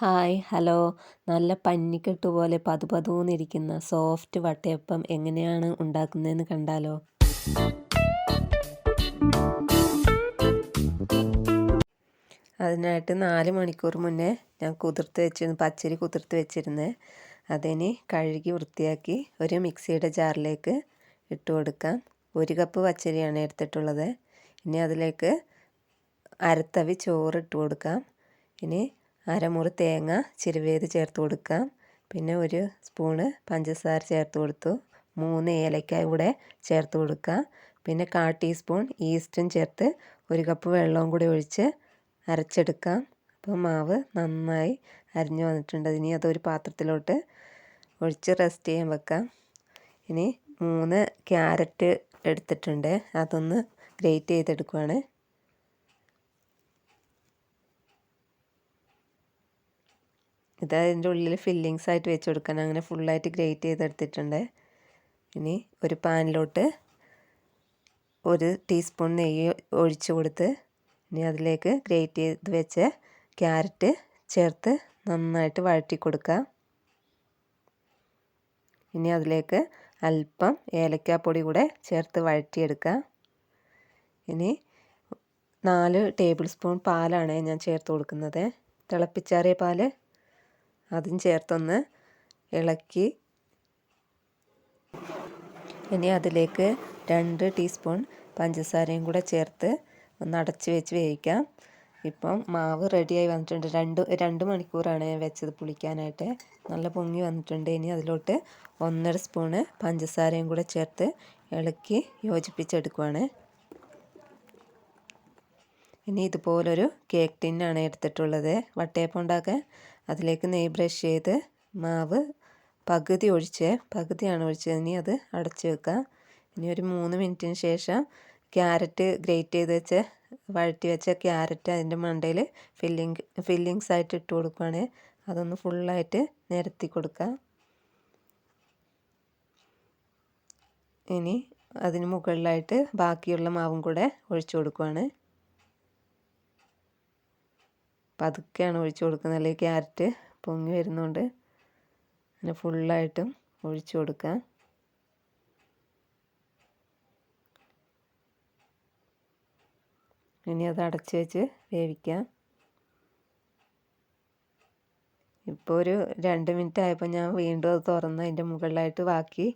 Hi hello. നല്ല പഞ്ഞിക്കെട്ട് പോലെ പതുപതൂന്നിരിക്കുന്ന soft വട്ടയപ്പം എങ്ങനെയാണ് ഉണ്ടാക്കുന്നതെന്ന് കണ്ടാലോ? അതിനായിട്ട് നാല് മണിക്കൂർ മുന്നേ ഞാൻ കുതിർത്ത് വെച്ചിരുന്നു പച്ചരി കുതിർത്ത് വെച്ചിരുന്നേ. അതിന് കഴുകി വൃത്തിയാക്കി ഒരു മിക്സിയുടെ ജാറിലേക്ക് ഇട്ട് കൊടുക്കാം. ഒരു കപ്പ് പച്ചരിയാണ് എടുത്തിട്ടുള്ളത്. ഇനി അതിലേക്ക് അരത്തവി ചോറ് ഇട്ട് കൊടുക്കാം. ഇനി അരമുറി തേങ്ങ ചിരുവേത് ചേർത്ത് കൊടുക്കാം. പിന്നെ ഒരു സ്പൂണ് പഞ്ചസാര ചേർത്ത് കൊടുത്തു. മൂന്ന് ഏലക്കായ കൂടെ ചേർത്ത് കൊടുക്കുക പിന്നെ കാൽ ടീസ്പൂൺ ഈസ്റ്റും ചേർത്ത് ഒരു കപ്പ് വെള്ളവും കൂടി ഒഴിച്ച് അരച്ചെടുക്കാം. അപ്പോൾ മാവ് നന്നായി അരിഞ്ഞു വന്നിട്ടുണ്ട്. ഇനി അതൊരു പാത്രത്തിലോട്ട് ഒഴിച്ച് റെസ്റ്റ് ചെയ്യാൻ വെക്കാം. ഇനി മൂന്ന് ക്യാരറ്റ് എടുത്തിട്ടുണ്ട്. അതൊന്ന് ഗ്രേറ്റ് ചെയ്തെടുക്കുവാണ്. ഇത് അതിന്റെ ഉള്ളിൽ ഫില്ലിങ്സ് ആയിട്ട് വെച്ച് കൊടുക്കണം. അങ്ങനെ ഫുള്ളായിട്ട് ഗ്രേറ്റ് ചെയ്തെടുത്തിട്ടുണ്ട്. ഇനി ഒരു പാനിലോട്ട് ഒരു ടീസ്പൂൺ നെയ്യ് ഒഴിച്ച് കൊടുത്ത് ഇനി അതിലേക്ക് ഗ്രേറ്റ് ചെയ്ത് വെച്ച് ക്യാരറ്റ് ചേർത്ത് നന്നായിട്ട് വഴറ്റി കൊടുക്കുക. ഇനി അതിലേക്ക് അല്പം ഏലക്കാപ്പൊടി കൂടെ ചേർത്ത് വഴറ്റിയെടുക്കുക. ഇനി നാല് ടേബിൾ സ്പൂൺ പാലാണ് ഞാൻ ചേർത്ത് കൊടുക്കുന്നത്. തിളപ്പിച്ചാറിയ പാൽ അതും ചേർത്തൊന്ന് ഇളക്കി. ഇനി അതിലേക്ക് രണ്ട് ടീസ്പൂൺ പഞ്ചസാരയും കൂടെ ചേർത്ത് ഒന്ന് അടച്ച് വെച്ച് വേവിക്കാം. ഇപ്പം മാവ് റെഡിയായി വന്നിട്ടുണ്ട്. രണ്ട് രണ്ട് മണിക്കൂറാണ് ഞാൻ വെച്ചത് പുളിക്കാനായിട്ട്. നല്ല പൊങ്ങി വന്നിട്ടുണ്ട്. ഇനി അതിലോട്ട് ഒന്നര സ്പൂണ് പഞ്ചസാരയും കൂടെ ചേർത്ത് ഇളക്കി യോജിപ്പിച്ചെടുക്കുവാണ്. ഇനി ഇതുപോലൊരു കേക്ക് ടിന്നാണ് എടുത്തിട്ടുള്ളത്. വട്ടയപ്പം ഉണ്ടാക്കാൻ അതിലേക്ക് നെയ് ബ്രഷ് ചെയ്ത് മാവ് പകുതി ഒഴിച്ച് പകുതിയാണ് ഒഴിച്ചത്. ഇനി അത് അടച്ച് വെക്കാം ഇനി ഒരു മൂന്ന് മിനിറ്റിന് ശേഷം ക്യാരറ്റ് ഗ്രേറ്റ് ചെയ്ത് വെച്ച് വഴറ്റി വെച്ച ക്യാരറ്റ് അതിന്റെ മണ്ടയിൽ ഫില്ലിങ് ഫില്ലിങ്സ് ആയിട്ട് ഇട്ട് കൊടുക്കുകയാണ് അതൊന്ന് ഫുള്ളായിട്ട് നിരത്തി കൊടുക്കുക. ഇനി അതിന് മുകളിലായിട്ട് ബാക്കിയുള്ള മാവും കൂടെ ഒഴിച്ചു കൊടുക്കുകയാണ് പതുക്കെയാണ് ഒഴിച്ചു കൊടുക്കുന്നത്. അല്ലെങ്കിൽ ക്യാരറ്റ് പൊങ്ങി വരുന്നുണ്ട്. അങ്ങനെ ഫുള്ളായിട്ടും ഒഴിച്ചു കൊടുക്കുക. ഇനി അത് അടച്ച് വെച്ച് വേവിക്കാം ഇപ്പോൾ ഒരു രണ്ട് മിനിറ്റ് ആയപ്പോൾ ഞാൻ വീണ്ടും അത് തുറന്ന് അതിന്റെ മുകളിലായിട്ട് ബാക്കി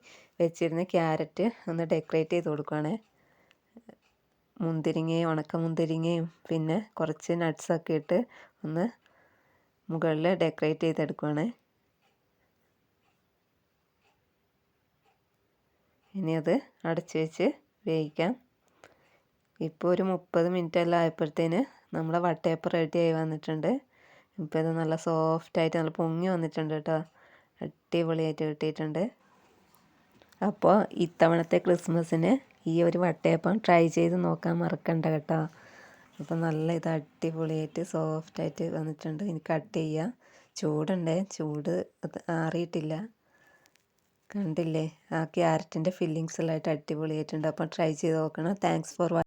വെച്ചിരുന്ന ക്യാരറ്റ് ഒന്ന് ഡെക്കറേറ്റ് ചെയ്ത് കൊടുക്കുകയാണ് മുന്തിരിങ്ങയും ഉണക്ക മുന്തിരിങ്ങയും പിന്നെ കുറച്ച് നട്ട്സൊക്കെ ഇട്ട് ഒന്ന് മുകളിൽ ഡെക്കറേറ്റ് ചെയ്തെടുക്കുവാണ്. ഇനി അത് അടച്ചു വെച്ച് വേവിക്കാം. ഇപ്പോൾ ഒരു മുപ്പത് മിനിറ്റ് എല്ലാം ആയപ്പോഴത്തേന് വട്ടയപ്പം റെഡി ആയി വന്നിട്ടുണ്ട്. ഇപ്പോൾ ഇത് നല്ല സോഫ്റ്റായിട്ട് നല്ല പൊങ്ങി വന്നിട്ടുണ്ട് കേട്ടോ. അടിപൊളിയായിട്ട് കിട്ടിയിട്ടുണ്ട്. അപ്പോൾ ഇത്തവണത്തെ ക്രിസ്മസിന് ഈ ഒരു വട്ടയപ്പം ട്രൈ ചെയ്ത് നോക്കാൻ മറക്കണ്ട കേട്ടോ. അപ്പം നല്ല ഇത് അടിപൊളിയായിട്ട് സോഫ്റ്റായിട്ട് വന്നിട്ടുണ്ട്. ഇനി കട്ട് ചെയ്യുക ചൂടുണ്ട്? ചൂട് ആറിയിട്ടില്ല. കണ്ടില്ലേ? ആ ക്യാരറ്റിന്റെ ഫില്ലിങ്സ് എല്ലാം ആയിട്ട് അടിപൊളിയായിട്ടുണ്ട്. അപ്പം ട്രൈ ചെയ്ത് നോക്കണം. Thanks for